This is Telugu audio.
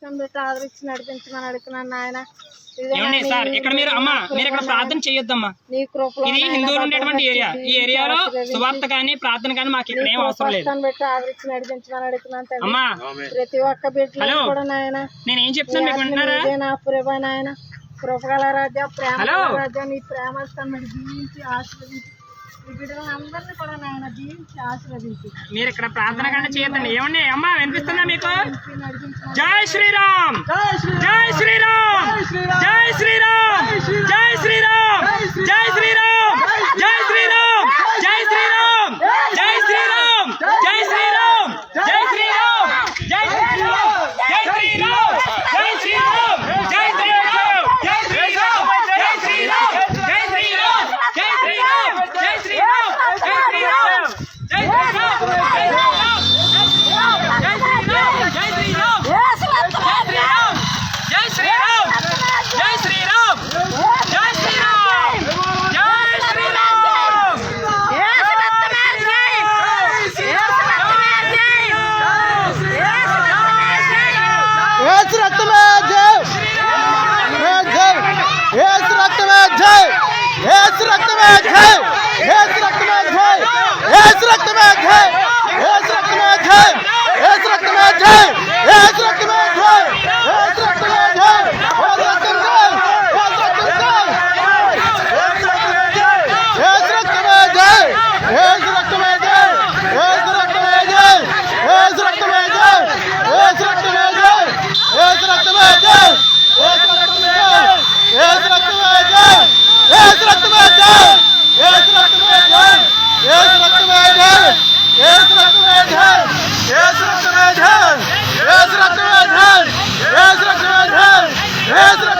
ఆదరించి నడిపించమని అడుగుతున్నాను నాయన. ఏమండి సార్ ఇక్కడ మీరు అమ్మా మీరు ఇక్కడ ప్రార్థన చేయొద్దమ్మా. నీ కృపలో ఇది హిందువులు ఉండేటువంటి ఏరియా. ఈ ఏరియాలో సువార్త కానీ ప్రార్థన కానీ మాకు ఇక్కడ ఏం అవసరం లేదు. కృపను పెట్టి ఆదరించి నడిపించమని అడుగుతున్నాను తండ్రి అమ్మా. ప్రతి ఒక్క బిడ్డలో హలో. కూడా నాయన. నేను ఏం చెప్తున్నాను మీకు వింటున్నారా? ఇదే నా ప్రేమ నాయన. కృపగల రాజ్య ప్రేమ హలో. నీ ప్రేమ ఆశీర్వదించి మీరు ఇక్కడ ప్రార్థన కానీ చేయొద్దండి. ఏమండి? అమ్మా వినిపిస్తుందా మీకు? జై శ్రీరామ్! జై एस रक्त में जय जय एस रक्त में जय एस रक्त में जय एस रक्त में जय एस रक्त में जय ¡Pedro!